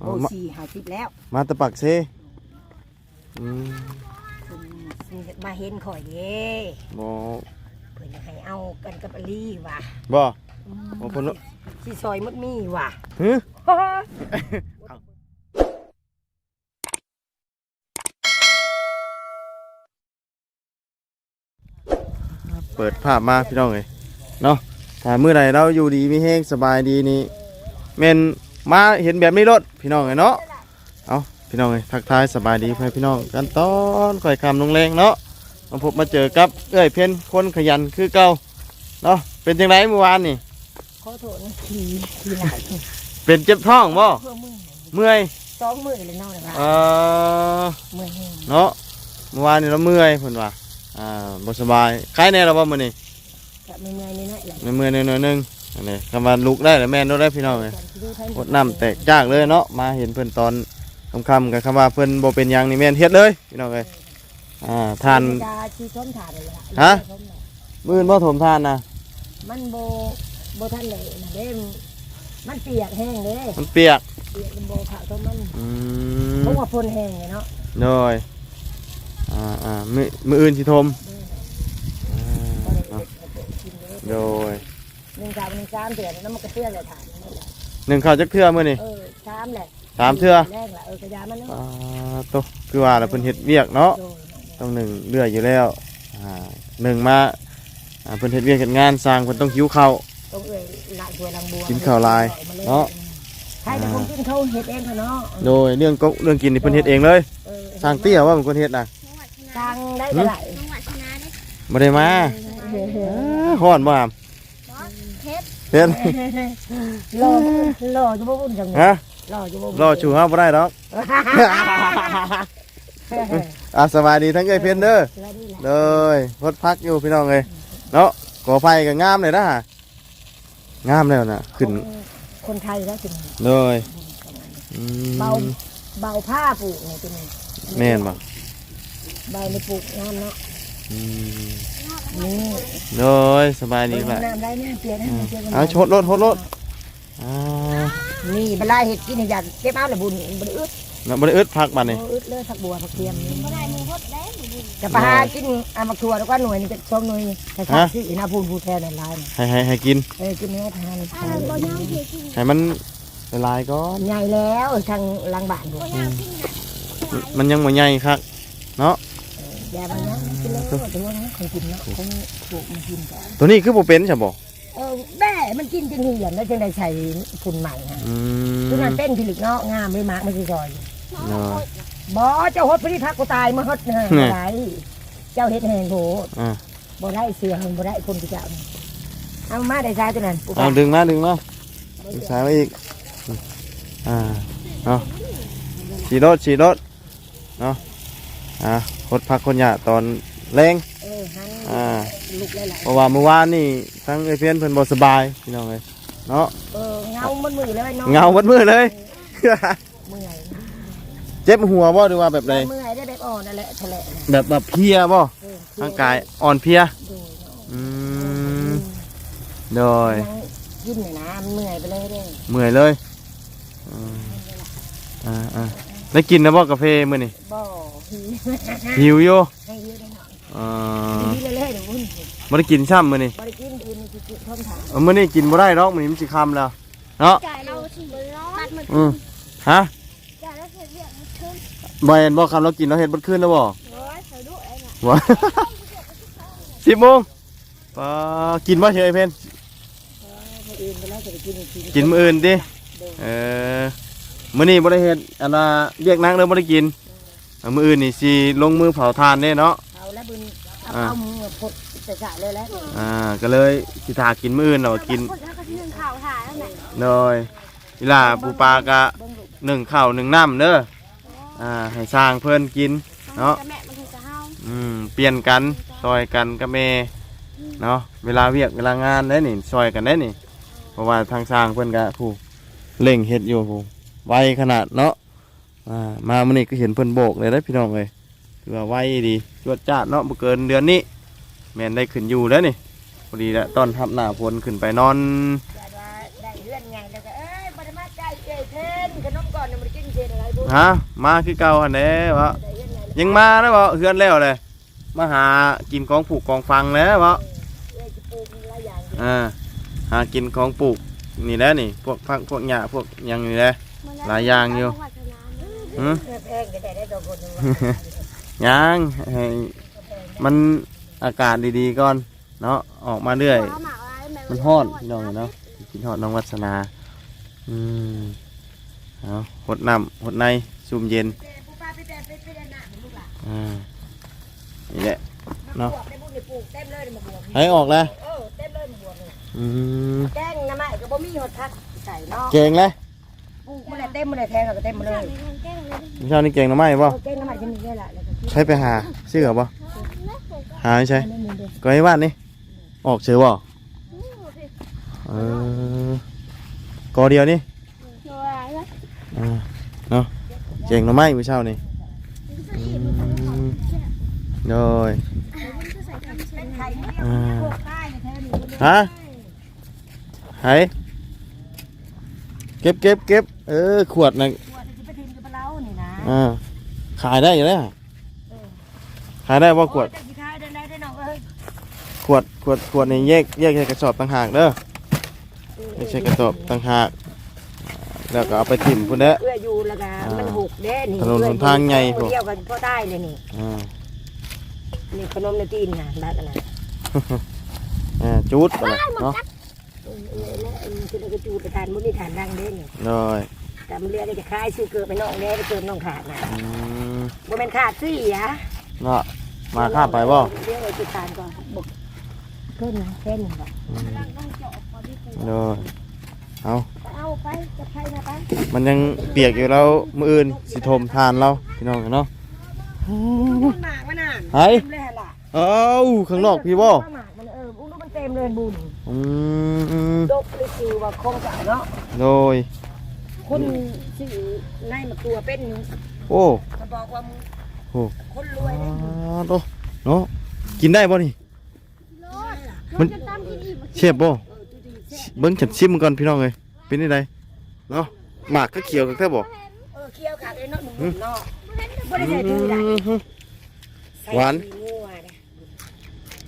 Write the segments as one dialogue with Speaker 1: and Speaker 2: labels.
Speaker 1: โอ้
Speaker 2: อ๋อมา
Speaker 1: สี่หาสิบแล้ว
Speaker 2: มาแตะปักเซอืม
Speaker 1: เพิ่นมาเห็นข่อยเด้
Speaker 2: บ่
Speaker 1: เพิ่นอยากให้เอากันกับอลีว่ะ
Speaker 2: บ่
Speaker 1: อืม
Speaker 2: โอ้เพิ่นว่า
Speaker 1: สิซอยมดมีว่ะ
Speaker 2: ฮึเปิดภาพมาพี่น้องเอ้ยเนาะถ้ามื้อใดเราอยู่ดีมีแฮงสบายดีนี่แม่น มาเห็นแบบนี้รถพี่น้องเอ้ยเนาะเอาพี่น้องเอ้ยทักทายสบายดีเพื่อนพี่น้องกันตอนค่อยคำลงแรงเนาะมาพบมาเจอกับเอ้ยเพ่นคนขยันคือเก่าเนาะเป็นจังไดเมื่อวานนี่
Speaker 1: ขอโทษนะขี่ขี่หลาย
Speaker 2: เป็นเจ็บท้องบ่
Speaker 1: เพื่อมือ
Speaker 2: เมื่อย
Speaker 1: สองมือเลยเนาะนะ
Speaker 2: เอ่อ
Speaker 1: มือแห้ง
Speaker 2: เนาะเมื่อวานนี่เราเมื่อยเพิ่นว่าอ่าบ่สบายใครแน่เราบ่มื้อนี้
Speaker 1: จะไม่เมื่อยนี่นะแหละ
Speaker 2: เมื่อยๆหน่อยๆนึงอันนี้คำว่าลุกได้แล้วแม่นโดนได้พี่น้องเอ้ย อดน้ำแตกจากเลยเนาะมาเห็นเพื่อนตอนคำๆกับคำว่าเพื่อนบ่เป็นหยังนี่แม่นเฮ็ดเลยพี่น้องเอ้ยอ่าทาน
Speaker 1: จะชี้ช้นถ่านเลยล่ะ
Speaker 2: ฮะมื้ออนบ่ถมทานนะ
Speaker 1: มันโบโบท่านเลยนะเด้มมันเปียกแห้งเลย
Speaker 2: มันเปียก
Speaker 1: เปียกมันโบขาต้นมัน
Speaker 2: อื
Speaker 1: เพราะ
Speaker 2: ม
Speaker 1: ว่าพ่นแห้งไงเนาะ
Speaker 2: โดยอ่าอ่ามื้อมื้ออื่นสิทมอ่า
Speaker 1: ก็เลย
Speaker 2: เนาะ
Speaker 1: เก็บกินเลย
Speaker 2: โดย
Speaker 1: หนึ่งสามหนึ่งสามเดือนแล้วมันก็เตื้อเลยถ่านนั่นแหละ
Speaker 2: หนึ่งข้าวจักเทื่อมื้อนี่
Speaker 1: เออสามแหละ
Speaker 2: สามเทื่อ
Speaker 1: แรกแหละเออกระยามันเนาะ
Speaker 2: อ่าโตคือว่าแล้วเพิ่นเฮ็ดเวียกเนาะ
Speaker 1: โดย
Speaker 2: ต้องหนึ่งเรื่อยอยู่แล้วอ่าหนึ่งมาอ่าเพิ่นเฮ็ดเวียกเฮ็ดงานสร้างเพิ่นต้องหิวข้าว
Speaker 1: ต้องเอ่ยหลายตัวลังบัว
Speaker 2: กินข้าวลายเนาะ
Speaker 1: ใครแต่ผมกินเขาเฮ็ดเองเขาเนาะ
Speaker 2: โดยเรื่องก็เรื่องกินนี่เพิ่นเฮ็ดเองเลย
Speaker 1: เออ
Speaker 2: สร้างเตี้ยว่าเป็นคนเฮ็ดน่ะ
Speaker 1: สร้างได้เท่าไหร่
Speaker 3: จังหวัดชนะได้
Speaker 2: บ่ได้มา
Speaker 1: เออเออ
Speaker 2: อ้าฮ้อนบ่อาม
Speaker 3: เพชร
Speaker 2: เฮ็ด
Speaker 1: รอรอจะบ่วุ่นจังเลย
Speaker 2: ฮะ
Speaker 1: รอจะบ่
Speaker 2: รอชูเฮาบ่ได้ดอกอะสบายดีทั้งเอ้ยเพิ่นเด้อ
Speaker 1: แล้วนี่แหละ
Speaker 2: เลยพดพักอยู่พี่น้องเอ้ยเนาะขอไฟก็งามเลยนะฮะงามแล้วน่ะขึ้น
Speaker 1: คนไทยแล้วถึง
Speaker 2: เลยอืม
Speaker 1: เบาเบาผ้าปลูกเนี่ยเป็นไง
Speaker 2: แม่นบ่
Speaker 1: เบาในปลูกงามเนาะ
Speaker 2: อืม
Speaker 1: นี่
Speaker 2: เลยสบายดี
Speaker 1: เบิ่ง
Speaker 2: ล่ะ
Speaker 1: น้ำได้เนี่ยเปลี่ยนให้มันเปลี่ยน
Speaker 2: เอาชดรถชดรถอ่า
Speaker 1: นี่เวลาเห็ดกินให้อยากเก็บเอาละบุญบ่ได้อึด
Speaker 2: น่ะบ่ได้อึดพักบัดนี้
Speaker 1: บ่อึดเลยผักบัวผักเทียมนี่
Speaker 3: ก็ได้มีพดได้หมูบุญ
Speaker 1: จะไปหากินอามักทัวแล้วก็หน่วยนี่จะชมหน่วยให้ชาติสินาพูนผู้แทนในลายน่ะ
Speaker 2: ให้ให้ให้กิน
Speaker 1: เออกินเนื้อทาน
Speaker 3: ถ้าเราบ่ย่างเทกิน
Speaker 2: ให้มันละลายก่อน
Speaker 1: ใหญ่แล้วทางหลังบ้านบ่
Speaker 3: บ่ย่างกินนะ
Speaker 2: มันยังบ่ใหญ่คักเนาะ
Speaker 1: อ ย่าไปนะกินแล้วแต่ว่านะคนกินเนาะคงปลูกมันกินกัน
Speaker 2: ตัวนี้คือบ่เป็นใช่บ่
Speaker 1: เออแม่มันกินจนเหี่ยมแล้วจึงได้ใช้ฝุ่นใหม่ฮะ
Speaker 2: อืม
Speaker 1: คือมันเป็นผลิตเนาะงามไม่มากไม่ใช่ซอย
Speaker 2: เนาะ
Speaker 1: บ่เจ้าฮดพริพักกูตายมาฮดเนย
Speaker 2: แน่
Speaker 1: บ่ได้เจ้าเฮ็ดแหงโห
Speaker 2: อ่า
Speaker 1: บ่ได้เสือหันบ่ได้คนที่เจ้านี่เอามาได้ใช้ตัวนั้นปุ๊บ
Speaker 2: เอาดึงมาดึงมาดึงสายมาอีกอ่าเนาะฉีดรถฉีดรถเนาะ อ่าคดพักคนหยาตอนแรง
Speaker 1: เออหัน
Speaker 2: อ่า
Speaker 1: ลุกหลาย
Speaker 2: เพราะว่าเมื่อวานนี่ทั้งไอเพียนเพิ่นบ่สบายพี่น้องเลยเนาะ
Speaker 1: ๆเออเงามันมือเลยเนาะ
Speaker 2: เงาวัดมือเลย
Speaker 1: เมื่อย
Speaker 2: เจ็บหัวบ่หรือว่าแบบใด
Speaker 1: เมื่อยได้แบบอ่อนนั่นแหละทะเลน่ะ
Speaker 2: แบบแบบเพลียบ่
Speaker 1: เออ
Speaker 2: ร่างกายอ่อนเพลีย
Speaker 1: ดูเนาะ
Speaker 2: อืมโดย
Speaker 1: ยังกินเนี่ยนะมันเมื่อยไปเลยเด้
Speaker 2: เมื่อยเลยอืมอ่าอ่าได้กินนะบ่กาแฟมื้อนี่
Speaker 1: บ่
Speaker 2: หิวอยู่
Speaker 1: ให้เยอะได้หน่อย
Speaker 2: อ่า
Speaker 1: กินเรื่อยๆเดี๋ยววุ่น
Speaker 2: บ่ได้กินซ้ำมื้อนี่
Speaker 1: บ่ได้กินอื่นสิกินท่อมถาม
Speaker 2: เออมื้อนี้กินบ่ได้ดอกมื้อนี้มันสิค่ำแล้วเนาะ
Speaker 3: จ่ายเราสิบ่ร้อนมัน
Speaker 2: อืมฮะ
Speaker 3: จ่ายแล้วเสียเรียกมันขึ้น
Speaker 2: บ่เห็นบ่คำเรากินเราเฮ็ดบ่คืนแล้วบ่
Speaker 3: ร้อยใส่ดุไอ้น่ะ
Speaker 2: วะสิบโมงปากินบ่เฉยเพิ่น
Speaker 1: คนอื่นไปแล้วจะไปกินอีกที
Speaker 2: กินมื้ออื่นดิเออมื้อนี้บ่ได้เฮ็ดอันว่าเรียกนางเด้อบ่ได้กินเอา มื้ออื่นนี่สิลงมือเผาทานเด้เนาะ
Speaker 1: เอาแล้วบุญเอา
Speaker 2: อ่า
Speaker 1: เอามือพดจะสะเลยแล้ว
Speaker 2: อ่า ก็เลยสิทากินมื้ออื่นแล้วก็กิน
Speaker 3: คนแล้วก็ที่หนึ่งข่าวถ่ายแล้วแหละ
Speaker 2: โดยอีหล่าปูปลากะหนึ่งข้าวหนึ่งน้ำเด้อ อ่า ให้สร้างเพิ่นกิน เนาะ
Speaker 3: แม่มันถึงจะเฮา
Speaker 2: อืม เปลี่ยนกันซอยกันกับแม่เนาะ เวลาเวียกเวลางานได้นี่ซอยกันได้นี่ เพราะว่าทางสร้างเพิ่นก็ผู้เร่งเฮ็ดอยู่ผู้ไวขนาดเนาะ อ่ามามื้อนี้ก็เห็นเพิ่นโบกเลยได้อพี่น้องเอ้ยถือว่าไวดีจวดจ้าดเนาะบ่เกินเดือนนี้ แม่นได้ขึ้นอยู่แล้วนี่พอดีแล้วต้อนรับหน้าฝนขึ้นไปนอน
Speaker 1: อย่าว่าได้เลื่อนไงแล้วก็เอ้ยบไดมาใจเอ้ยเทนขนมก่อนอนเนี่ยมันกินเจนอะไรบุญ
Speaker 2: ฮะมาคือเก่าหั่นแหละวะยังมาแล้วบ่เฮือนแล้วเลยมาหากินของผูกของฟังแล้วบ่
Speaker 1: เอ้ยจะปลูกหลายอย่างอยู่
Speaker 2: อ่าหากินของปลูกนี่แหละนี่ พวกพักพวกหญ้าพวกหยังนี่แหละหลายอย่างอยู่ หืม
Speaker 1: แพงก็ได้ได้ดอกคนหนึ่ง
Speaker 2: ยังให้มันอากาศดีๆก่อน เนาะออกมาเรื่อย มันฮ้อนพี่น้องเนาะกินฮอดน้องวัฒนา อืมเอาหดน้ำหดในซุ่มเย็น
Speaker 1: ผู้ป้าไปแต่ไปไปแต่หน้าลูกหลาน
Speaker 2: อ่านี่แหละ
Speaker 1: เนาะได้บุญได้ปลูกเต็มเลยมาบวก
Speaker 2: ให้ออกแล้ว
Speaker 1: เออเต็มเลยมาบวกเลย
Speaker 2: อืม
Speaker 1: แกงน้ำไม้ก็บ่มีหดพักใส่เนาะ
Speaker 2: เก่งเลย
Speaker 1: ปลูกมันได้เต็มมันได้แทงก็เต็มมาเลย
Speaker 2: เช้านี้เก่งหรือไม่บ่
Speaker 1: แกงน้ำไม้จะมีแค่ละแล้วก็กิน
Speaker 2: ใช้ไปหาซื้อเหรอบ่หาไม่ใช่
Speaker 1: อันนี้มีเด้อ
Speaker 2: ก็ให้วาดนี่ออกเชือบ่เออกอเดียวนี่อ่าเนาะเก่งหรือไม่มื้อเช้านี่อืมโดย
Speaker 1: เป็นไข่เนี่ย
Speaker 2: อ่า
Speaker 1: พวกใต้เนี่ยแท้นี่มัน
Speaker 2: ฮะไหเก็บเก็บเก็บเออ ขวดนะ
Speaker 1: ขวดจะไปทิ้งกับปลาเล้านี่นะ
Speaker 2: อ่าขายได้อยู่แล้วขายได้ว่าขวด
Speaker 1: โอ้ยจะสิขายได้ได้ได้น้องเอ้ย
Speaker 2: ขวดขวดขวดนี่แยกแยกใส่กระสอบต่างหากเด้อแยกใส่กระสอบต่างหากแล้วก็เอาไปถิ่มพุ่นเด้อ
Speaker 1: เอื้ออยู่แล้วก็มันหกเด้นี่
Speaker 2: ถนนหนทางใหญ่พวก
Speaker 1: เดียวกันพ่อได้เลยนี่
Speaker 2: อ่า
Speaker 1: นี่ขนมในตีนนะได้กันนะ
Speaker 2: อ่าจูดไปเลยเนาะ
Speaker 1: เออเออแล้วเออคือเราก็จูไปทานมุ้นี่ทานดังเด้นี่
Speaker 2: โดย
Speaker 1: แต่มันเรียกจะคล้ายซื้อเกิดไปน้องแน่ไปเกิดน้องขาดนะ
Speaker 2: อืม
Speaker 1: บ่แม่นขาดซี่อะ
Speaker 2: เนาะมาข้ามไปบ่
Speaker 1: เรียกไว้จะทานก่อนบกเพิ่นนะเพิ่นบ่
Speaker 2: อืมโดยเอา
Speaker 3: เอาไปจะไปนะไป
Speaker 2: มันยังเปียกอยู่แล้วมืออื่นสิทมทานเราพี่น้องเนาะ
Speaker 1: บุญหมากมันน่ะ
Speaker 2: ไห้
Speaker 1: เต็มเลยหั่นล่ะ
Speaker 2: เอ้าข้างนอกพี่บ่
Speaker 1: หมากมันเออบุญมันเต็มเลยบุญ
Speaker 2: อืม
Speaker 1: กเลยคือว่าคงจะเนาะ
Speaker 2: โดย
Speaker 1: คนชื่อในายมาตัวเป็นอยู่
Speaker 2: โอ้
Speaker 1: เขาบอกว่ามึง
Speaker 2: โห
Speaker 1: คนรวยนะ
Speaker 2: โตเนาะกินได้บ่นี่มัน
Speaker 3: จะตามกินอีก
Speaker 2: เชียบบ่เบิ่งฉันชิมมันก่อนพี่น้องเอ้ยเป็นจังไดเนาะหมากก็เขียวกันแท้บ่
Speaker 1: เออเคี้ยวขาดเลยเนาะหนุ่มๆเนาะบ่ได้ใส่ดูได้
Speaker 2: อืม
Speaker 1: ใส่
Speaker 2: หวาน
Speaker 1: ดีงัวนะ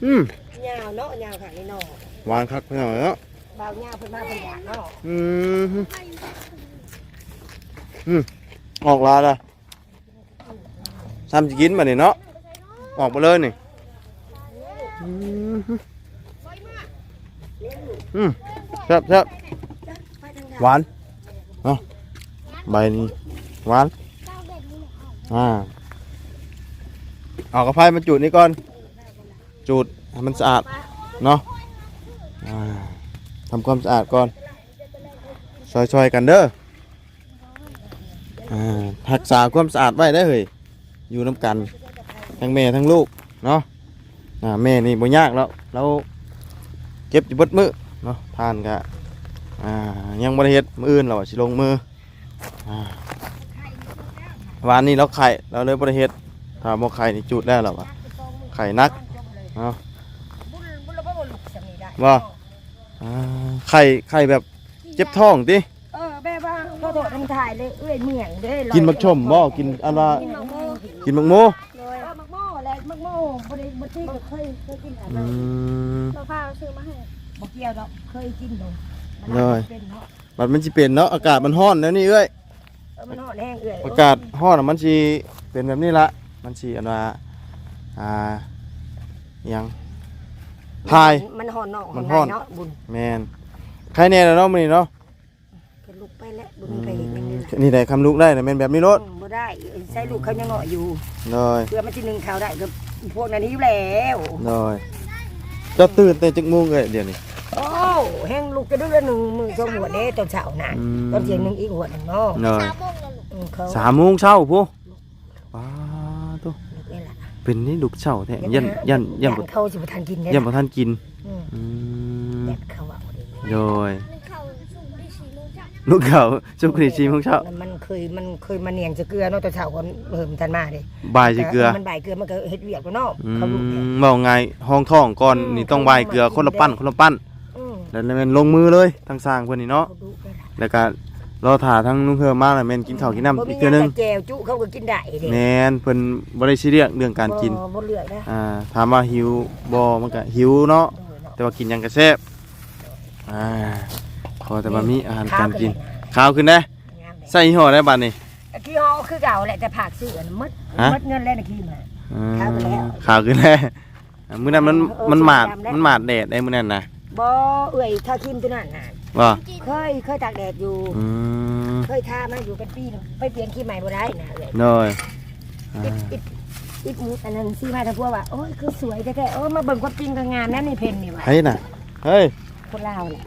Speaker 2: อืม
Speaker 1: ยาวเนาะยาวขาดเลยเนาะ
Speaker 2: หวานคักพี่น้องเนาะ
Speaker 1: บ่าวยาวเพิ่นมาเพิ่นหวานเนาะ
Speaker 2: อืมอืมออกลาละทำจะกินมาเนี่ยเนาะออกมาเลยนี่อืมอืมแซ่บแซ่บหวานเนาะใบนี้หวานอ่าเอากระพรามาจูดนี่ก่อนจูดให้มันสะอาด เนาะอ่า ทำความสะอาดก่อนซอยๆกันเด้ออ่ารักษาความสะอาดไว้ได้อเฮ้ยอยู่น้ำกัน ทั้งแม่ทั้งลูกเนาะอ่าแม่นี่บ่ยากแล้วเราเก็บอยู่เบดมือเนาะทานกะอ่ายังบ่ได้เฮ็ดมืออื่นเราสิลงมืออ่าวานนี้เราไข่เราเลยบ่ได้เฮ็ดถ้าบ่ไข่นี่จุดแล้วหรอวะไข่นักเนาะ
Speaker 1: บุญบุญแล้วบ่บ่ลุกสำนี้ได้
Speaker 2: ว่า อ่าไข่ไข่แบบเจ็บท้องติ
Speaker 1: เออแม่ว่าขอโทษทำถ่ายเลยเอ้ยเมี่ยงเด้อ
Speaker 2: กินมักชมบ่กินอะไร
Speaker 1: กินมักโม่
Speaker 2: กินมักโม
Speaker 1: เลยเออมักโม่แหละมักโม่บ่ได้บ่ที่ก็เคยเคยกินอะไร
Speaker 2: อืม
Speaker 3: เราพาซื้อมาให้
Speaker 1: บ่เกี่ยวดอกเคยกินดอกมัน
Speaker 2: เลย
Speaker 1: เป็นเนาะ
Speaker 2: บัดมันสิเป็นเนาะอากาศมันร้อนแล้วนี่เอ้ย
Speaker 1: เออมันหอดแห้งเอ้ย
Speaker 2: อากาศร้อนอะมันสิเป็นแบบนี้ละมันสิอันว่าอ่าอิหยัง พาย
Speaker 1: มันหอนนอก
Speaker 2: มัน
Speaker 1: ใน
Speaker 2: ฮ้อน
Speaker 1: เนาะบุญ
Speaker 2: แมนใครแน่แล้วเนาะมื้อนี้เนาะ
Speaker 1: ก็ลุกไปแล้วบุญ
Speaker 2: อื
Speaker 1: ไปเห็นอย่างนี้
Speaker 2: ม
Speaker 1: ล่ะ
Speaker 2: นี่ได้คำลูกได้นะแม่นแบบนี้โลด
Speaker 1: อืมบ่ได้ใส่ลูกเขายังเหงาะอยู่
Speaker 2: เลย
Speaker 1: เพื่อมันสิหนึงข้าวได้ก็พวกนั้นหิวแล้ว
Speaker 2: เลยเจะตื่นแต่จักโมงเอ้ยเดี๋ยวนี้
Speaker 1: โอ้แห้งลูกจะด้วยละหนึ่งมือสองหัวเด้ตอนเช้าน่ะ
Speaker 2: อืม
Speaker 1: ตอนเที่ยงหนึงอีกหัวหนึงเนาะ
Speaker 2: เลย
Speaker 3: สามโมงแล้วลูก
Speaker 1: อืมเขา
Speaker 2: สามโมงเช้าพูว้าตัว
Speaker 1: ลูกนี่ล่ะ
Speaker 2: เป็นนี่ลูกเช้าแท้ยันยันยันบ่
Speaker 1: เขาสิบ่ทันกินเด้
Speaker 2: ยันบ่ทันกิน
Speaker 1: อืม
Speaker 2: อืม
Speaker 1: แดดเขาเอาดิ
Speaker 2: โดย
Speaker 3: หนึ่งเข่าสูงได้สี่โมงจ้ะ
Speaker 2: ลูกเขาชุกรีชีโมงเช้า
Speaker 1: แล้วมันเคยมันเคยมาเนียงจะเกลือเนาะตอนเช้าก่อนเพิ่มทันมาเด้
Speaker 2: บ่ายสิเกลือ
Speaker 1: มันบ่ายเกลือมันก็เฮ็ดเวียกแล้วเนาะ
Speaker 2: อื
Speaker 1: เขาลูกเนี่ย
Speaker 2: มเว้าไงห้องท้องก่อนนี่ต้องบ่ายเกลือคนละปั้นคนละปั้น
Speaker 1: อืม
Speaker 2: แล้วแม่นลงมือเลยทางสร้างเพิ่นนี่เนาะ
Speaker 1: เขาดุได้ล่ะ
Speaker 2: แล้วก็ รอถ่าทั้งนุ่งเพิ่มมาแล้วแม่นกินข้าวกินน้ำ
Speaker 1: บ่
Speaker 2: อี
Speaker 1: มี
Speaker 2: กเทื่อนึง
Speaker 1: แต่แจวจุเขาก็กินได้เด้
Speaker 2: แม่นเพิ่นบ่ได้ซีเรียสเรื่องการกิน
Speaker 1: บ่บ่เลือกนะ
Speaker 2: อ่าถามว่าหิวบ่มันก็หิวเนาะ
Speaker 1: โดยเนาะ
Speaker 2: แต่ว่ากินหยังก็แซ่บอ่าขอแต่ว่ามีอาหารการกิน
Speaker 1: ข้าวก็ได้
Speaker 2: ข้าวขึ้นได้
Speaker 1: งามเลย
Speaker 2: ใส่ยี่ห้อได้บัดนี้
Speaker 1: ที่เฮาคือเก่าแหละแต่ผักซื้ออันหมด
Speaker 2: ฮะ
Speaker 1: หมดเงินแล้วนะขี้มา
Speaker 2: อืม
Speaker 1: ข้าวขึ้นแล้ว
Speaker 2: ข้าวขึ้นได้อ่ามื้อนั้นมัน
Speaker 1: เออ
Speaker 2: มันหมาด
Speaker 1: สีดำได้
Speaker 2: มันหมาดแดดได้มื้อนั้นน่ะ
Speaker 1: บ่เอ้ยถ้าคิมตัวนั้นน่ะ
Speaker 2: ว่า
Speaker 1: เคยเคยตากแดดอยู่
Speaker 2: อืม
Speaker 1: เคยทามาอยู่เป็นปีหนึงไปเปลี่ยนขี้ใหม่บ่ได้นะเอ้ย
Speaker 2: น้อยอ่า
Speaker 1: อิดอิดอิดหมูอันนั้นซื้อมาแต่พวกว่าโอ้ยคือสวยแท้ๆโอ้ยมาเบิ่งความจริงก็งามนั่นนี่เพิ่นนี่ว่า
Speaker 2: เฮ้ยน่ะเฮ้ย
Speaker 1: คนลาวแหละ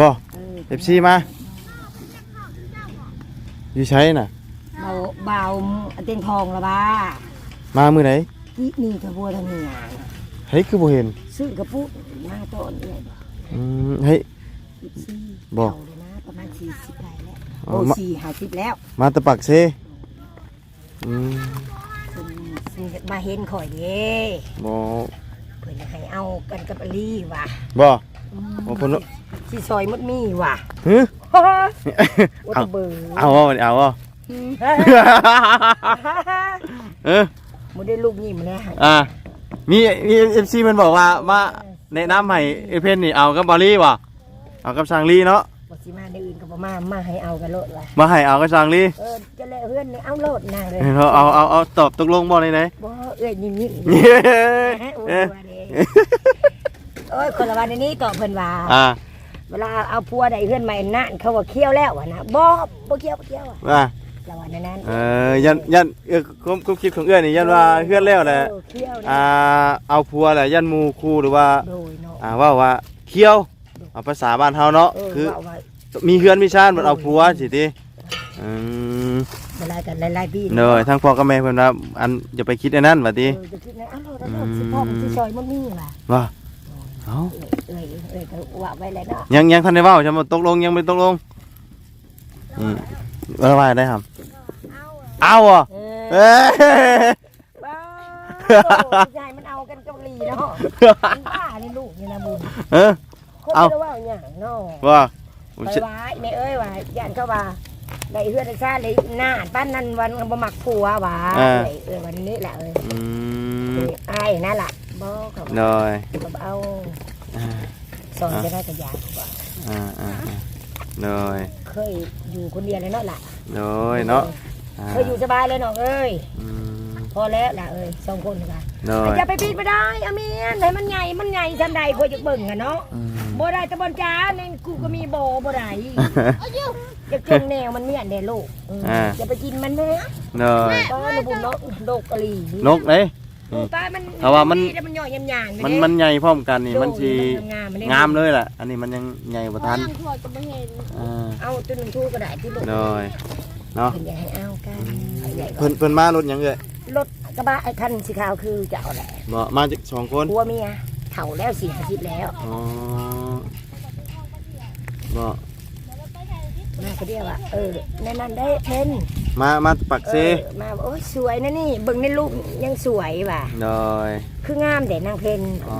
Speaker 2: บ่
Speaker 1: เออ
Speaker 2: เอฟซีมาอยู่ใช้น่ะ
Speaker 1: เบาเบาอันเตียงทองละบ้า
Speaker 2: มามื้อไหน
Speaker 1: อีนี่กระบัวทางนี้อะ
Speaker 2: เฮ้ยคือบ่เห็น
Speaker 1: ซื้อกระปุกมาต้นเลย
Speaker 2: อืมเฮ้ย
Speaker 1: อีกซี่
Speaker 2: บ่
Speaker 1: เก่าเลยนะประมาณ40ได้แล้ว
Speaker 2: อ๋อ
Speaker 1: โอ้
Speaker 2: มา
Speaker 1: สี่ห้าสิบแล้ว
Speaker 2: มาแตะปักเซอืม
Speaker 1: เพิ่นสิมาเห็นข่อยเด้
Speaker 2: บ่
Speaker 1: เพิ่นให้เอากันกับอลีว่ะ
Speaker 2: บ่
Speaker 1: อืม
Speaker 2: โอ้เพิ่น
Speaker 1: สิซอยมดมีว่ะ
Speaker 2: ฮึ
Speaker 1: โอ้
Speaker 2: เอา
Speaker 1: ตะเบือ
Speaker 2: เอาบ่เอาบ่
Speaker 1: อืม
Speaker 2: เออ
Speaker 1: บ่ได้ลูกยิ้มแล้ว
Speaker 2: อ่ามีมี FC มันบอกว่ามา แนะนำให้เอเพนนี่เอากับบอลลี่บ่เอากับซางลีเนาะ
Speaker 1: บ่สิมาในอื่นก็บ่มามาให้เอากันโลดว่ะ
Speaker 2: มาให้เอากับซางลี
Speaker 1: เออจะแลเฮือนนี่เอาโลดนางเลย
Speaker 2: เอาเอาเอาเอาตอบตกลงบ่ได้ไหน
Speaker 1: บ่เอ้ยยิ้มยิ้ม
Speaker 2: เย้
Speaker 1: โอ้
Speaker 2: เอ้
Speaker 1: ย
Speaker 2: ย
Speaker 1: ว่าเด้โอ้ยคนละวันนี้ตอบเพิ่นว่า
Speaker 2: อ่า
Speaker 1: เวลาเอาผัวได้เฮือนใหม่นั่นเขาว่าเคี้ยวแล้วอะนะบ่บ่เคี้ยวบ่เคี้ยวอะ
Speaker 2: ว่า
Speaker 1: ละวันนั้น
Speaker 2: เออยันยันเออความความคิดของเอื้อนี่ยันว่าเฮือนแล้วแหละ
Speaker 1: เออเคี้ยวนะ
Speaker 2: อ่าเอาผัวแหละยันหมู่คู่หรือว่า
Speaker 1: โดยเนาะ
Speaker 2: อ่าว่าว่าเคี้ยวเอาภาษาบ้านเฮาเนาะ
Speaker 1: เออ
Speaker 2: คือ
Speaker 1: ว่าว่า
Speaker 2: มีเฮือนมีชาติมันเอาผัวสิติอืม
Speaker 1: เวลากันหลายๆปี
Speaker 2: เนยทั้งพ่อกับแม่เพิ่นว่าอันอย่าไปคิดอันนั้นว่าติ
Speaker 1: เออจะคิดนะอ้าวเราต้องสิพ่อมันสิซอยมันมีว่ะ
Speaker 2: ว่าเอ้า
Speaker 1: เอ้ยเอ้ยก็ว่าไว้แล้วเนาะ
Speaker 2: ยังยังทันได้เว้าใช่มั้ยตกลงยังไม่ตกลงอืมว่าว่าได้ครับ
Speaker 3: เอาอะ
Speaker 2: เอาอะ
Speaker 1: เอ
Speaker 2: เอ้
Speaker 1: อยบ้าโอ้ยยายมันเอากันเกาหลีเนาะมันบ้าเลยลูกนี่นะบุญ
Speaker 2: เออ
Speaker 1: คน
Speaker 2: เอา
Speaker 1: จะว่าอย่างเนาะ
Speaker 2: ว่าผม
Speaker 1: ไป
Speaker 2: สิ
Speaker 1: ว่าแม่เอ้ยว่าย่านเขาว่าได้เฮือได้ซ่าได้หน้าป้านนั้นวันบ่มักผัวว่าเอ้ยเอ้ยวันนี้แหละเอ้ย
Speaker 2: อืม
Speaker 1: เอ้ยอ้ายนั่นล่ะบ่เขา
Speaker 2: เน
Speaker 1: ว่ายเขาเอา
Speaker 2: อ่า
Speaker 1: สอนจะได้กระยาว่า
Speaker 2: อ่าอ่าอ่าเนย
Speaker 1: เคยอยู่คนเดียวเลยเนาะล่ะ
Speaker 2: เนยเนาะอ่า
Speaker 1: เคยอยู่สบายเลยน้องเอ้ย
Speaker 2: อืม
Speaker 1: พอแล้วล่ะเอ้ยสองคนค่ะ
Speaker 2: เนย
Speaker 1: อย่าไปปิดไม่ได้อาเมียนไหนมันใหญ่มันใหญ่จำใดควรจะเบิ่งอะเนาะ
Speaker 2: อืม
Speaker 1: บ่ได้แตะบนจ้าในกูก็มีโบบ่ได้
Speaker 3: เอาอยู่
Speaker 1: จะเก่งแนวมันเมียนเด้ลูกอืมอย่าไปกินมันแน่
Speaker 2: เนย
Speaker 1: ป้าระบุนกดกกะลี
Speaker 2: นกเด้
Speaker 1: โอ้ป้ามัน
Speaker 2: เพราะว่ามัน
Speaker 1: แต่มันย่อยยำๆ
Speaker 2: มันมันใหญ่พร้อมกันนี่มันสิ
Speaker 1: งามมัน
Speaker 2: งามเลยแหละอันนี้มันยังใหญ่บ่ทัน
Speaker 3: ยังถอดก็ไม่เห็น
Speaker 2: อ่า
Speaker 1: เอาตัวหนึงทูก็ได้ที่ลูก
Speaker 2: เนย เนาะ
Speaker 1: เพิ่นอยากให้เอากันใหญ่กว่า
Speaker 2: เพิ่นเพิ่นมารถหยังเอ่ย
Speaker 1: รถกระบะไอ้คันสีขาวคือจะเอาแหละ
Speaker 2: บ่มาจากสองคน
Speaker 1: ผัวเมียเฒ่าแล้วสี่สิบแล้ว
Speaker 2: อ๋อบ่
Speaker 1: มาก็เดียวว่าเออในนั้นได้เพิ่น
Speaker 2: มามาปักเซ
Speaker 1: เออมาโอ้ยสวยนะนี่เบิ่งในรูปยังสวยว่ะ
Speaker 2: เนย
Speaker 1: คืองามแต่นางเพิ่น
Speaker 2: อ๋อ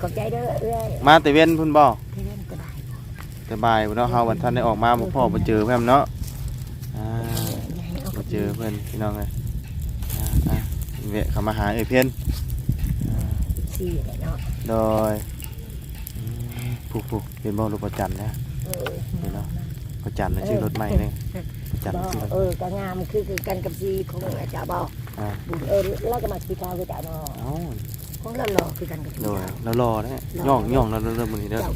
Speaker 1: ขอบใจเด้อเอ้ย
Speaker 2: มาแต่เว้นพุ่นบ่
Speaker 1: เพิ่นก็ได้
Speaker 2: สบายบ่เนาะเฮาวันท่านได้ออกมาบ่พ่อบ่เจอเพิ่นเนาะอ่า
Speaker 1: อย่าให้ เอา
Speaker 2: บ่เจอเพิ่นพี่น้องเอ้ยอ่าอ่าแวะเข้ามาหาเอ้ยเพิ่น
Speaker 1: สี่แหละเนาะ
Speaker 2: โดยอืมผู้ๆเห็นบ่รถประจันนะ
Speaker 1: เออ
Speaker 2: นี่เนาะประจันน่ะชื่อรถใหม่เลยประจัน
Speaker 1: บ่
Speaker 2: ชื่อรถ
Speaker 1: เออก็งามคือคือกันกับสีของอาจารย์บ่
Speaker 2: อ่า
Speaker 1: บุญเออเราก็มาสีขาวคือจ้าเนาะ
Speaker 2: เอ้า
Speaker 1: ของเราหล่อคือกันกับสี
Speaker 2: โดย
Speaker 1: ขาว
Speaker 2: แล้วรอเด้ย่องย่องแล้วเริ่มมื้อนี้เด้อ
Speaker 1: เจ้า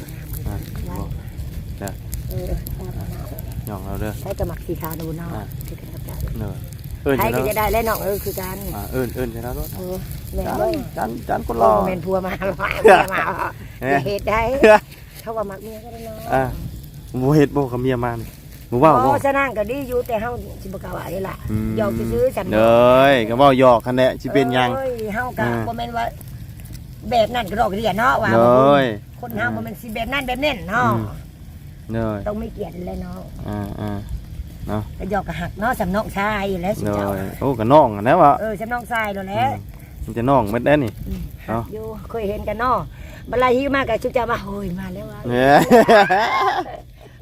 Speaker 1: งามคือกันไว้
Speaker 2: เด้อ
Speaker 1: เออเอาไปเนาะ
Speaker 2: ย่องแล้วเด้อ
Speaker 1: ใช้กระหมักสีขาวดูเนาะ
Speaker 2: อ่า
Speaker 1: คือกันกับจ้า
Speaker 2: เด้อเอิ้น
Speaker 1: ใช้
Speaker 2: ใช่
Speaker 1: ก็
Speaker 2: แล้ว
Speaker 1: จะได้แล้วเนาะเออคือกัน
Speaker 2: อ่าเอิ้นเอิ้นใช่แล้วรถ
Speaker 1: เออแม่
Speaker 2: จัน
Speaker 1: เอ้ย
Speaker 2: จันจันคนร
Speaker 1: รอ
Speaker 2: อ
Speaker 1: แม่นพัวมาหลายเมียมา
Speaker 2: เอ้ย
Speaker 1: เหตุได้เขาว่ามักเมียก็ได้เนาะ
Speaker 2: อ่าบ่เฮ็ดบ่กับเมียมานี่บ่เว้าบ่
Speaker 1: อ๋อฉะนั้นก็ดีอยู่แต่เฮาสิบ่กล้าว่าได้ล่ะ
Speaker 2: ม
Speaker 1: หยอกซื้อๆฉัน
Speaker 2: เด้ยก็เว้าหยอกคันแหละสิเป็นหยัง
Speaker 1: เอ้ยเฮาก็
Speaker 2: อ่า
Speaker 1: บ่แม่นว่าแบบนั้นก็ดอกเรียนเนาะว่า
Speaker 2: เด้ย
Speaker 1: คนเฮาบ่แม่นสิแบบนั้นแบบนี้เนาะ
Speaker 2: อืมเด้ย
Speaker 1: ต้องมีเกียรติเลยเนาะ
Speaker 2: อ่าอ่า
Speaker 1: แล้วหยอกก็หักเนาะสำนองชายแล้วสิ
Speaker 2: เด้
Speaker 1: เจ้าย
Speaker 2: โอ้ก็น้องอะนะวะ
Speaker 1: เออสำนองชายแล้วแหละ
Speaker 2: มันจะน้องเม็ดได้นี่
Speaker 1: หักอยู่เคยเห็นกันเนาะบัดไลหิวมากก็ชุบจะมาโอ้ยมาแล้วว่า
Speaker 2: เนี่ย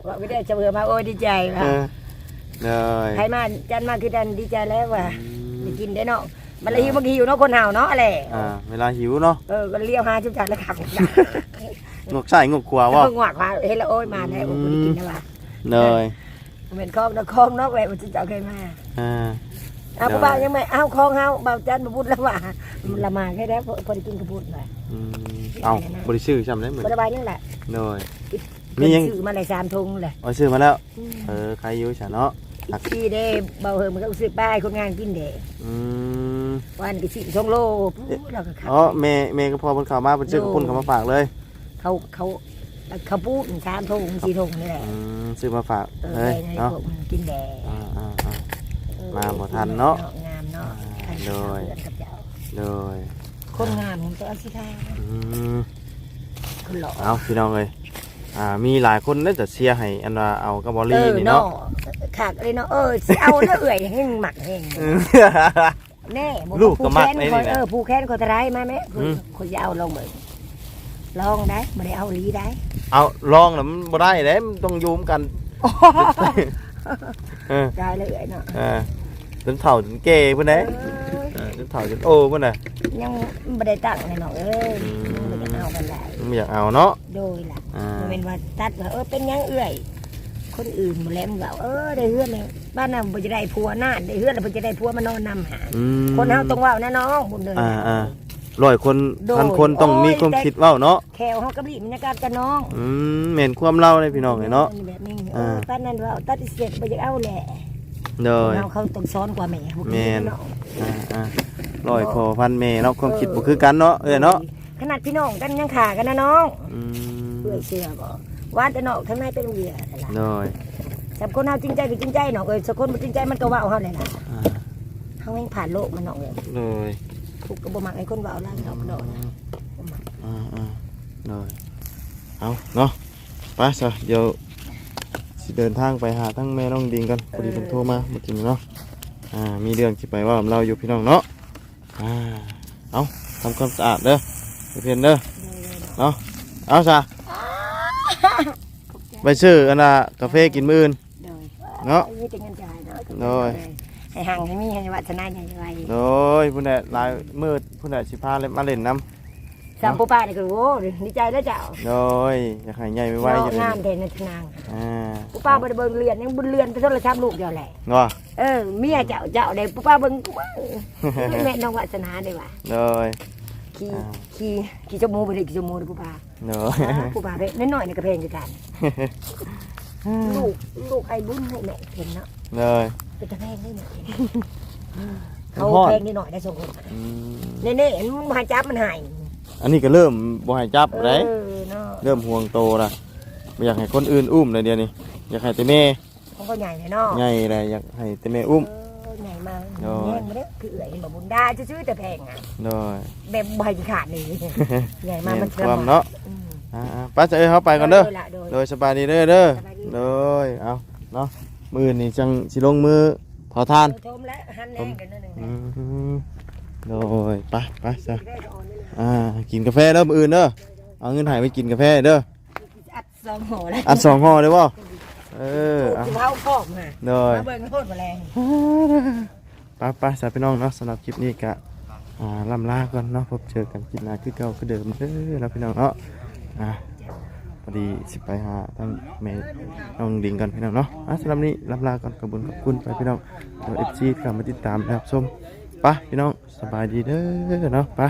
Speaker 1: โว่าไม่ได้จะเบื่อมาโอ้ยดีใจว่ะ
Speaker 2: เออเลย
Speaker 1: ใครมาจันมาคือดันดีใจแล้วว่ะได้กินได้เนาะมันเลยหิวบางทีอยู่เนาะคนเห่าเนาะอะไร
Speaker 2: อ่าเวลาหิวเนาะ
Speaker 1: เออก็เลี้ยวหาจุดจัดแล้วขับ
Speaker 2: งกใส่งกขวา
Speaker 1: ว่า
Speaker 2: ว่า
Speaker 1: เพิ่งหวักว่าเฮ้ยแล้วโอ้ยมาแล้วผมได้กินแล้วว่ะ
Speaker 2: เลย
Speaker 1: เป็นคลองนะคลองนอกเลยมันจะเจาะเคยมา
Speaker 2: อ่า
Speaker 1: เอาผู้บ่าวยังไม่เอาคลองเฮาบ่าวจันมาพูดแล้วว่ามันละมาแค่แล้วพอได้กินกระพุ้นเลย
Speaker 2: อืมเอาบริชื่อจำได้เหมือน
Speaker 1: บริบายนี่แหละ
Speaker 2: เลย
Speaker 1: มี
Speaker 2: มียั
Speaker 1: ยังงซื้อมาในสามทุงเลย
Speaker 2: เอาชื่อมาแล้ว เออใครอยู่ฉันเนาะ
Speaker 1: อีกที่เด้เบาเหอะมันก็ซื้อป้ายคนงานกินเด้
Speaker 2: อืม
Speaker 1: วันก็สิชงโลพูดแล้วก็ขับ
Speaker 2: อ๋อเมย์เมย์ก็พอบนข่าวมาเป็นชื่อกระปุ่นเขามาฝากเลย
Speaker 1: เขาเขาเขาพูดสามทุงสี่ทุงนี่แหละ
Speaker 2: อืมซื้อมาฝาก
Speaker 1: เออ
Speaker 2: เลย
Speaker 1: ใน
Speaker 2: เนาะ
Speaker 1: พวกมันกินแดง
Speaker 2: อ่าอ่าอ่ามาบ่ทันเนาะ
Speaker 1: งามเนาะ
Speaker 2: อ่าโดย
Speaker 1: กับเจ้า
Speaker 2: เลย
Speaker 1: คนงามผมตัวสิค่ะ
Speaker 2: อืม
Speaker 1: คนหล่อ
Speaker 2: เอาพี่น้องเลยอ่ามีหลายคนน่าจะเชียร์ให้อันว่าเอากับบอล
Speaker 1: เอ
Speaker 2: ลี่
Speaker 1: อ
Speaker 2: นี่
Speaker 1: เนาะ
Speaker 2: เนาะ
Speaker 1: ขาดเลยเนาะเออสิเอาเนาะเอื่อยให้มันหมักเอง
Speaker 2: เออ
Speaker 1: แน่บอก
Speaker 2: ลูกก็มัก
Speaker 1: ผู้แค้น
Speaker 2: ไอ้นี่
Speaker 1: คอย
Speaker 2: นะ
Speaker 1: เออผู้แค้นคอยตะไรมาไหม
Speaker 2: อืม
Speaker 1: คนจะเอาลงเหมือน ลองได้ไม่ได้เอาลีได้
Speaker 2: เอาลองแล้วมันบ่ได้เด้มันต้องอยูมกันเออ
Speaker 1: ได้เลยเนาะ
Speaker 2: เออจนเฒ่าจนเก๋พุ่นเด้
Speaker 1: เอ้ย
Speaker 2: เออจนเฒ่าจนโอ้พุ่นน่ะ
Speaker 1: ยังไม่ได้ตั้งเลยเนาะเอ้ย
Speaker 2: อืม
Speaker 1: มันจะเอากันได้
Speaker 2: ไม่อยากเอาเนาะ
Speaker 1: โดยล่ะ
Speaker 2: อ่า
Speaker 1: มันเป็นว่าตัดว่าเออเป็นหยังเอื่อย คนอื่นหมดแล้วมันว่าเออได้เฮือนเลยบ้านนั้นมันจะได้ผัวหน้าได้เฮือนแล้วมันจะได้ผัวมานอนนำหา
Speaker 2: อืม
Speaker 1: คนเฮาต้องเว่าแน่น้องบุญเลย
Speaker 2: อ่าอ่า ร้อยคน
Speaker 1: โดย
Speaker 2: พันคนต้อง
Speaker 1: โอ้ย
Speaker 2: มีความ
Speaker 1: แต่
Speaker 2: คิดเว้าเนาะ
Speaker 1: แขวเฮากับลีบรรยากาศกันน้อง
Speaker 2: อืมเหม็นความเล่าเลยพี่น้องเลยเนาะ
Speaker 1: แบบนี้เอ
Speaker 2: อ่า
Speaker 1: อป้านนั้นว่าตัดเสร็จบ่อยากเอาแหละ
Speaker 2: เลย
Speaker 1: เฮาเขาต้องสอนกว่าแม่พวก
Speaker 2: แม่น
Speaker 1: เนาะ
Speaker 2: อ่าอ่าร้อยพอพันเมเนาะความคิดบ่คือกันเนาะเอ้ยเนาะ
Speaker 1: ขนาดพี่น้องกันยังขากันนะน้อง
Speaker 2: อืม
Speaker 1: เพื่อเชื่อบ่ว่าแต่นอกทั้งในเป็นเวียนั่นล่ะ
Speaker 2: เลย
Speaker 1: สำคนเฮาจริงใจก็จริงใจเนาะเอ้ยสักคนบ่จริงใจมันก็เว้าเฮาเลยล่ะ
Speaker 2: อ่า
Speaker 1: เฮาแม่งผ่านโลกมันเนาะเอ้ย
Speaker 2: เลย
Speaker 1: ถูกก็บ่มักไอ้คนเว้าล่างเนาะมันเนาะนะบ่มัก
Speaker 2: อ่าอ่าเลยเอาเนาะไปซะเดี๋ยวสิเดินทางไปหาทั้งแม่น้องดิงกันพอดีเพิ่นโทรมาเมื่อกี้นี้เนาะอ่ามีเรื่องสิไปเว่ากับเราอยู่พี่น้องเนาะอ่าเอาทำความสะอาดเด้อเพื่อนเด้อเนาะเอาซะไปซื้ออันน่ะกาแฟกินมื้ออื่น
Speaker 1: โดย
Speaker 2: เนาะ
Speaker 1: มีแต่เงินจ่ายเนาะ
Speaker 2: โดย
Speaker 1: ให้ห่างให้มีให้วัฒนาใหญ่ไว้
Speaker 2: โดยพุ่นน่ะหลายมืดพุ่นน่ะสิพาเล่นมาเล่นน้
Speaker 1: สามปูป้านี่ก็โอ้ดีใจแล้วเจ้าำ
Speaker 2: โดยอยากให้ใหญ่ไม่ไหว
Speaker 1: เนาะ
Speaker 2: อยากให้
Speaker 1: งามแทนในทนาง
Speaker 2: อ่า
Speaker 1: ปูป้าบ่ได้เบิ่งเรียนยังบุญเรียนไปโทรศัพท์ลูกเดียวแหละ
Speaker 2: เนาะ
Speaker 1: เออเมียเจ้าเจ้าได้ปูป้าเบิ่งกูว่าแม่น้องวัฒนาได้ว่า
Speaker 2: โดย
Speaker 1: ขี่
Speaker 2: อ่า
Speaker 1: ขี่ขี่จมูกบ่ได้ขี่จมูกเด้อปูป้า
Speaker 2: โดย
Speaker 1: ปูป้าเด้น้อยๆนี่ก็เพลงคือกันลูกลูกไอ้บุญให้แม่เห็นเนาะ
Speaker 2: โดย
Speaker 1: เป็นตะเพลงได้แม่เขา
Speaker 2: ฮอด
Speaker 1: เพลงนิดหน่อยได้ส่งคน
Speaker 2: อืม
Speaker 1: เน่ๆมันมาจับมันหาย
Speaker 2: อันนี้ก็เริ่มบ่ให้จับเลย
Speaker 1: เออเนาะ
Speaker 2: เริ่มห่วงโตละไม่อยากให้คนอื่นอุ้มเลยเดียวนี้อยากให้แต่แม่
Speaker 1: เขาก็ใหญ่เลยเนาะ
Speaker 2: ใหญ่เลยอยากให้แต่แม่อุ้ม
Speaker 1: เออใหญ่มาก
Speaker 2: โอ้ย
Speaker 1: แย่งมาเด้อคือเอ๋ยแบบบุญได้ชื่อๆแต่แพงอะ
Speaker 2: โดย
Speaker 1: แบบใบขาดนี่ใหญ่มาก
Speaker 2: แม่
Speaker 1: มัน
Speaker 2: นความเนาะ
Speaker 1: อืม
Speaker 2: อ่าๆไป้าจะเอ้ยเขาไปก่อนเด้อ
Speaker 1: ละโดย
Speaker 2: โดยสบายดีเด้อเด้อ
Speaker 1: สบายดี
Speaker 2: โดย เอาเนาะ มือนี่จังสิลงมือเผาทาน
Speaker 1: ชมและหันแรงกันนิดนึง
Speaker 2: อืมโดยไปไปซะ
Speaker 1: ได้ก็อ่อนนิดนึง
Speaker 2: อ่ากินกาแฟเด้อมืออื่นเด้อเอาเงินใหายไปกินกาแฟเด้อ
Speaker 1: อัดสองห่อแล้ว
Speaker 2: อัดสองห่อเลยบ่เออเอา
Speaker 1: ถูกเท้าฟอกมา
Speaker 2: โดย
Speaker 1: มาเบิ่งโทษแมลง
Speaker 2: ไปไปสาวพี่น้องเนาะสำหรับคลิปนี้กะอ่าล่ำลาก่อนเนาะพบเจอกันคลิปหน้าคือเก่าคือเดิมเด้อแล้วพี่น้องเนาะอ่า พอดีสิไปหาทางแม่น้องดิงกันพี่น้องเนาะอะสำหรับนี้ลำลากันขอบคุณขอบคุณไปพี่น้องเอฟซีกลับมาติดตามนะครับชมไปพี่น้องสบายดีเด้อเนาะไป